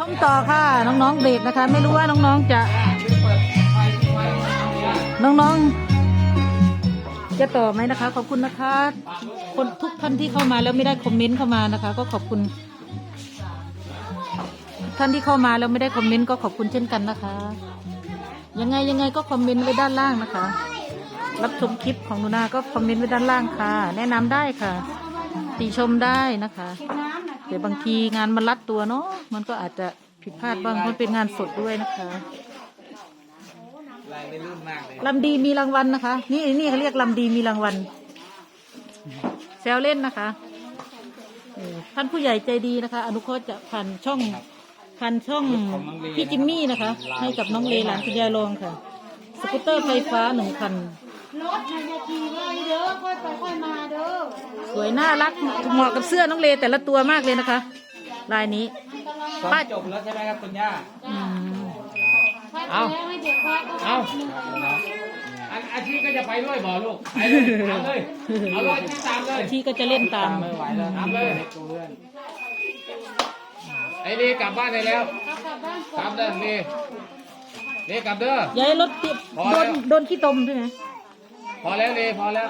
ท่องต่อค่ะ น้องๆเบรกนะคะ ไม่รู้ว่าน้องๆจะ น้องๆ จะต่อไหมนะคะ ขอบคุณนะคะ คนทุกท่านที่เข้ามาแล้วไม่ได้คอมเมนต์เข้ามานะคะ ก็ขอบคุณ ท่านที่เข้ามาแล้วไม่ได้คอมเมนต์ก็ขอบคุณเช่นกันนะคะ ยังไงยังไงก็คอมเมนต์ไว้ด้านล่างนะคะ รับชมคลิปของหนูนาก็คอมเมนต์ไว้ด้านล่างค่ะ แนะนำได้ค่ะ ติชมได้นะคะ แต่บางทีงานมันรัดตัวเนาะมันก็อาจจะผิดพลาดบ้างเพราะเป็นงานสดด้วยนะคะลายไม่ลื่นมากเลยลำดีมีรางวัลนะคะ นี่นี่เขาเรียกลำดีมีรางวัลแซวเล่นนะคะเออท่านผู้ใหญ่ใจดีนะคะ อนุเคราะห์จะผ่านช่องผ่านช่องพี่จิมมี่นะคะ ให้กับน้องเลหลานคุณยายรองค่ะ สกูตเตอร์ไฟฟ้าหนึ่งคัน รถนายทีไว้เด้อค่อยไปค่อยมาเด้อสวยน่ารักเหมาะกับเสื้อน้องเลแต่ละตัวมากเลยนะคะ ลายนี้สอนป้าจบแล้วใช่ไหมครับคุณย่าอืมเอาแล้วให้เด็กพักเอาอันอาชีพก็จะไปด้วยบ่ลูกไปเลยเอาเลยเอาเลยที่ตามเลยที่ก็จะเล่นตาม ไม่ไหวแล้วตามเลยไอ้นี่กลับบ้านได้แล้วกลับเด้อนี่นี่กลับเด้อย้ายรถติดพอโดแล้วนโดนขี้ตมด้วยนะ พอแล้วนี่พอแล้ว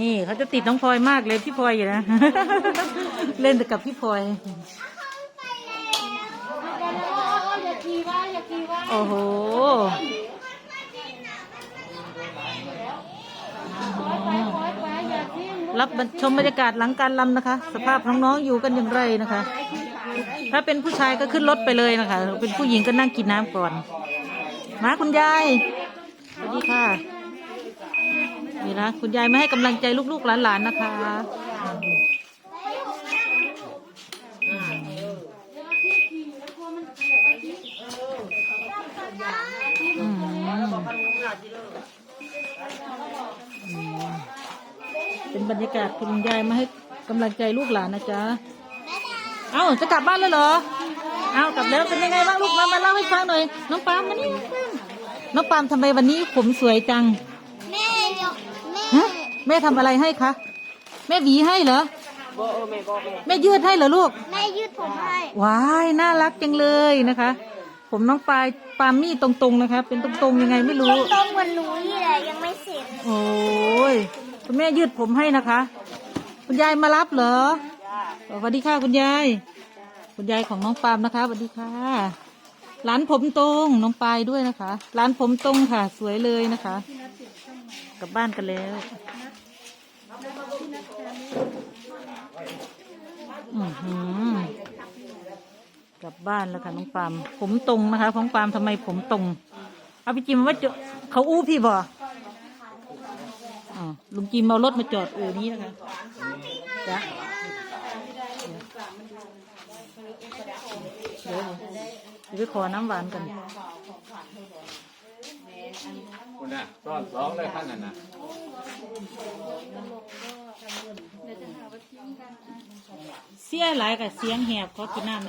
นี่เขาจะติดน้องพลอยมากเลยพี่พลอยอยู่นะ เล่นกับพี่พลอยโอ้โหรับชมบรรยากาศหลังการลำนะคะ สภาพน้องๆอยู่กันอย่างไรนะคะ ถ้าเป็นผู้ชายก็ขึ้นรถไปเลยนะคะ เป็นผู้หญิงก็นั่งกินน้ำก่อน มาคุณยายสวัสดีค่ะ นี่นะคุณยายไม่ให้กำลังใจลูกๆหลานๆนะคะเป็นบรรยากาศคุณยายมาให้กำลังใจลูกหลานนะจ๊ะ เอ้าจะกลับบ้านแล้วเหรอ เอ้ากลับแล้วเป็นยังไงบ้างลูกมามาเล่าให้ฟังหน่อย น้องปาล์มมานี่น้องปาล์มทำไมวันนี้ผมสวยจัง แม่ยกแม่ฮะแม่ทำอะไรให้คะ แม่หวีให้เหรอ แม่ยืดให้เหรอลูก แม่ยืดผมให้ว้ายน่ารักจังเลยนะคะ ผมน้องปลายปาล์มมี่ตรงๆนะคะ เป็นตรงๆยังไงไม่รู้ตรงเหมือนหนูนี่แหละยังไม่เสร็จโอ้ยคุณแม่ยืดผมให้นะคะ คุณยายมารับเหรอ สวัสดีค่ะคุณยาย คุณยายของน้องปามนะคะสวัสดีค่ะร้านผมตรงน้องปายด้วยนะคะร้านผมตรงค่ะ สวยเลยนะคะ กลับบ้านกันแล้วอือหือกลับบ้านแล้วค่ะน้องปามผมตรงนะคะของปามทำไมผมตรงเอาไปจิมว่าจะเขาอู้พี่บ่อ๋อลุงจิมเอารถมาจอดอู่นี้นะคะจ้ะ เดี๋ยวเดี๋ยวไปขอน้ำหวานกันคุณน่ะซ้อนสองเลยขั้นนั้นนะเสียหลายกับเสียงแหบขอกินน้ำไห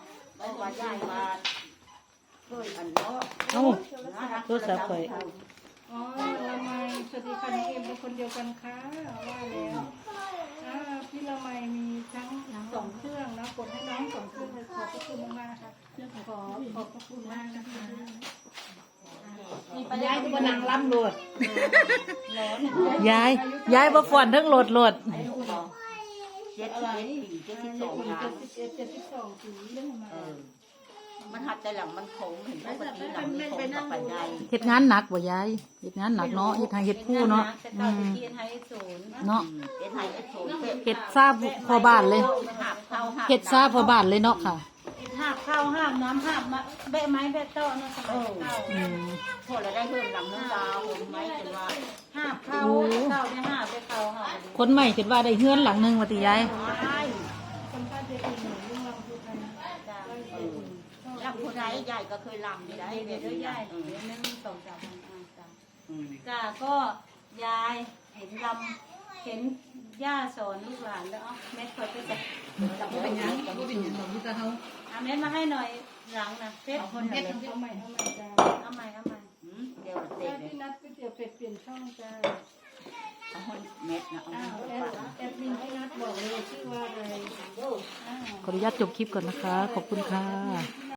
ทรศัพท์ไปอ๋อละไมสวัสดีค่ะน้องเอ็มเป็นคนเดียวกันค่ะว่าแล้วอ่าพี่ละไมมีทั้งสองเครื่องนะกดให้น้องสองเครื่องเลยขอบพระคุณมากๆค่ะขอขอบพระคุณมากนะคะยายก็มานั่งล้ำโหลดยาย ยายมาฝอนทั้งโหลดโหลดเจ็ดสิบเอ็ดปีเจ็ดสิบสองเจ็ดสิบเอ็ดเจ็ดสิบสองปีเรื่องมามันหัดแต่หลังมันโค้งเห็นปกติหลังมันโค้งกับปันไดเฮ็ดงานหนักบ่ยายเฮ็ดงานหนักเนาะเฮ็ดทางเฮ็ดผู้เนาะแต่อืเก้ามเทียนให้ศูนย์เนาะเป็นไทยไอ้โถนเฮ็ดซ่าพอบ้านเลยหักเข้าหักเฮ็ดซ่าพอบ้านเลยเนาะค่ะ ห้ามข้าวห้ามน้ำห้ามมาแบะไม้แบะโต๊ะเนาะสมัยเก่าอืมพวกเราได้เพิ่มลำน้ำตาผมไหมจนว่าห้ามข้าวข้าวเนี่ยห้ามไปข้าวห้ามคนใหม่คิดว่าได้เฮือนหลังหนึงว่าติยายใช่คนป้าจะกินหนูลุงลำพูกันจ้ะเออลำผู้ใดใหญ่ก็เคยลำอยู่ได้เดี๋ยวเดี๋เดี๋ยยววเดี๋ยวยายใหญ่เดี๋ยวนั่นสองสามพันอ่าจ้ะอืมจ้าก็ยายเห็นลำ เห็นย่าสอนลูกหลานแล้วเอาเม็ดคอยไปใส่เป็นยังก็เป็นยังเอาเม็ดมาให้หน่อยหลังนะเฟซเอาใหม่เอาใหม่จ้าเอาใหม่เอาใหม่อืมเดี๋ยวเสร็จ้าจเลยที่นัดก๋วยเตี๋ยวเป็ดเปลี่ยนช่องจ้าเอาให้เม็ดนะเอาอ้าวแอดแอดมินที่นัดบอกเลยชื่อว่าอะไรอ้าวขออนุญาตจบคลิปก่อนนะคะ ขอบคุณค่ะ